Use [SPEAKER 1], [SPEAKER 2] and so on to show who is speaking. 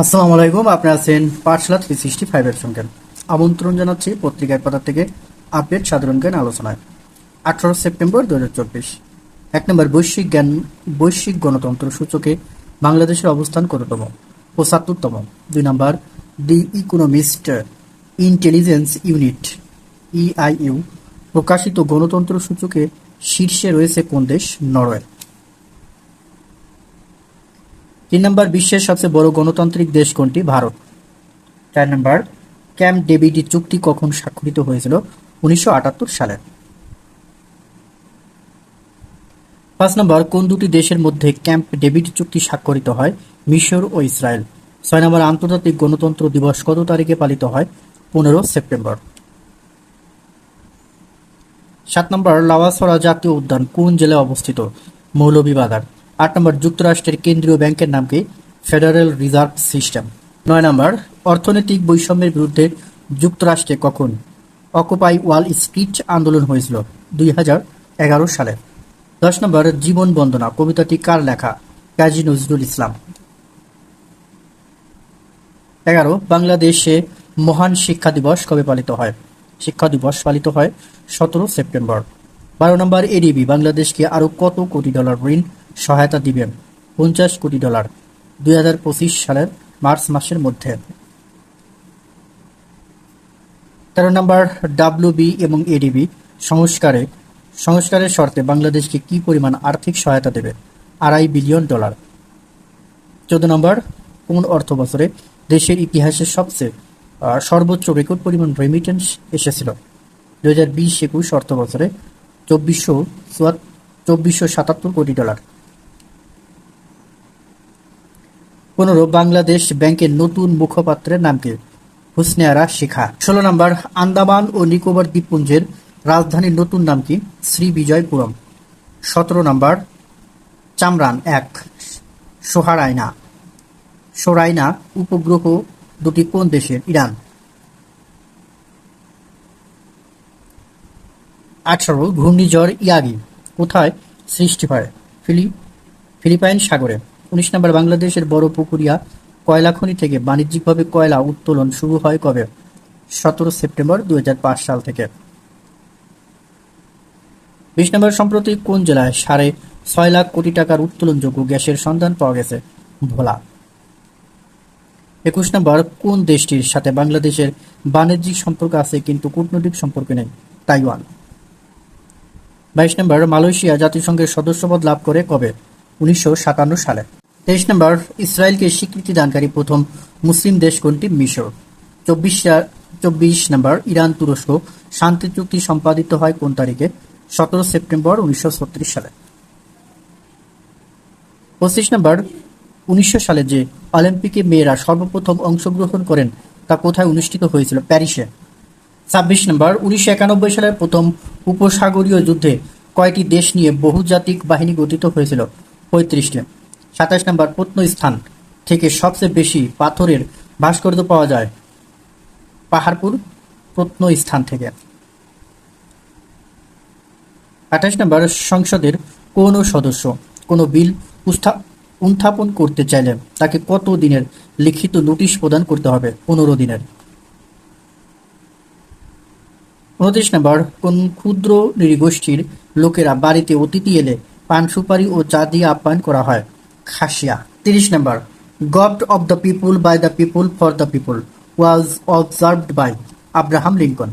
[SPEAKER 1] আসসালামু আলাইকুম আপনারা আছেন পাঠশালা থ্রি সিক্সটি ফাইভের সঙ্গে। আমন্ত্রণ জানাচ্ছি পত্রিকার পাতা থেকে আপডেট সাধারণ জ্ঞান আলোচনায়। আঠারো সেপ্টেম্বর দু হাজার চব্বিশ। এক নম্বর, বৈশ্বিক জ্ঞান, বৈশ্বিক গণতন্ত্র সূচকে বাংলাদেশের অবস্থান কততম? পঁচাত্তরতম। দুই নম্বর, the Economist Intelligence Unit EIU প্রকাশিত গণতন্ত্র সূচকে শীর্ষে রয়েছে কোন দেশ? নরওয়ে। তিন নম্বর, বিশ্বের সবচেয়ে বড় গণতান্ত্রিক দেশ কোনটি? ভারত। চার নম্বর, ক্যাম্প ডেভিডি চুক্তি কখন স্বাক্ষরিত হয়েছিল? উনিশশো আটাত্তর সালে। পাঁচ নম্বর, কোন দুটি দেশের মধ্যে ক্যাম্প ডেভিড চুক্তি স্বাক্ষরিত হয়? মিশর ও ইসরায়েল। ছয় নম্বর, আন্তর্জাতিক গণতন্ত্র দিবস কত তারিখে পালিত হয়? পনেরো সেপ্টেম্বর। সাত নম্বর লাওয়াসরা জাতীয় উদ্যান কোন জেলায় অবস্থিত? মৌলভীবাজার। আট নম্বর, যুক্তরাষ্ট্রের কেন্দ্রীয় ব্যাংকের নাম কি? Federal Reserve System. নয় নম্বর, অর্থনৈতিক বৈষম্যের বিরুদ্ধে যুক্তরাষ্ট্রে কখন অকুপাই ওয়াল স্ট্রিট আন্দোলন হয়েছিল? দুই হাজার এগারো সালে। দশ নম্বর, জীবন বন্দনা, কবিতাটি কার লেখা? কাজী নজরুল ইসলাম। এগারো, বাংলাদেশে মহান শিক্ষা দিবস কবে পালিত হয়? শিক্ষা দিবস পালিত হয় সতেরো সেপ্টেম্বর। বারো নম্বর, এডিবি, বাংলাদেশকে আরও কত কোটি ডলার ঋণ সহায়তা দিবে পঞ্চাশ কোটি ডলার দুই হাজার পঁচিশ সালের মার্চ মাসের মধ্যে। তেরো নম্বর ডাব্লিউবি এবং এডিবি সংস্কারে, সংস্কারের শর্তে বাংলাদেশকে কি পরিমাণ আর্থিক সহায়তা দেবে? আড়াই বিলিয়ন ডলার। চোদ্দ নম্বর, কোন অর্থ বছরে দেশের ইতিহাসে সবচেয়ে সর্বোচ্চ রেকর্ড পরিমাণ রেমিটেন্স এসেছিল? দু হাজার বিশ একুশ অর্থ বছরে চব্বিশশো চব্বিশশো সাতাত্তর কোটি ডলার। পনেরো, বাংলাদেশ ব্যাংকের নতুন মুখপাত্রের নাম কি হুসনে আরা শিখা। ষোলো নম্বর, আন্দামান ও নিকোবর দ্বীপপুঞ্জের রাজধানীর নতুন নাম কি? শ্রী বিজয়পুরম। সতেরো নম্বর, চামরান এক, সোহারাইনা। সোরাইনা উপগ্রহ দুটি কোন দেশের ইরান। আঠারো, ঘূর্ণিঝড় ইয়াগি কোথায় সৃষ্টি হয়? ফিলি ফিলিপাইন সাগরে। উনিশ নম্বর, বাংলাদেশের বড় পুকুরিয়া, কয়লা খনি থেকে বাণিজ্যিকভাবে কয়লা উত্তোলন শুরু হয় কবে? সতেরো সেপ্টেম্বর দুই হাজার পাঁচ সাল থেকে। বিশ নম্বর, সম্প্রতি কোন জেলায় সাড়ে ছয় লাখ কোটি টাকার উত্তোলনযোগ্য গ্যাসের সন্ধান পাওয়া গেছে? ভোলা। একুশ নম্বর, কোন দেশটির সাথে বাংলাদেশের বাণিজ্যিক সম্পর্ক আছে কিন্তু কূটনৈতিক সম্পর্ক নেই? তাইওয়ান। বাইশ নম্বর, মালয়েশিয়া জাতিসংঘের সদস্যপদ লাভ করে কবে? উনিশশো সাতান্ন সালে। তেইশ নম্বর, ইসরায়েলকে স্বীকৃতি দানকারী প্রথম মুসলিম দেশ কোনটি? মিশর। চব্বিশ চব্বিশ নম্বর, ইরান, তুরস্ক। শান্তি চুক্তি সম্পাদিত হয় কোন তারিখে? সতেরো সেপ্টেম্বর উনিশশো ছত্রিশ সালে। পঁচিশ নম্বর, উনিশশো সালে যে অলিম্পিকে মেয়েরা সর্বপ্রথম অংশগ্রহণ করেন, তা কোথায় অনুষ্ঠিত হয়েছিল? প্যারিসে। ছাব্বিশ নম্বর, উনিশশো একানব্বই সালের প্রথম উপসাগরীয় যুদ্ধে কয়টি দেশ নিয়ে বহুজাতিক বাহিনী গঠিত হয়েছিল? পঁয়ত্রিশটি। সাতাশ নম্বর প্রত্নস্থান থেকে সবচেয়ে বেশি পাথরের ভাস্কর্য পাওয়া যায় পাহাড়পুর প্রত্নস্থান থেকে। আঠাশ নম্বর সংসদের কোন সদস্য কোনো বিল উত্থাপন করতে চাইলে তাকে কত দিনের লিখিত নোটিশ প্রদান করতে হবে? পনেরো দিনের। উনত্রিশ নম্বর, কোন ক্ষুদ্র নৃগোষ্ঠীর লোকেরা বাড়িতে অতিথি এলে পান সুপারি ও চা দিয়ে আপ্যায়ন করা হয়? খাসিয়া। তিরিশ নম্বর god of the people by the people for the people, was observed by Abraham Lincoln.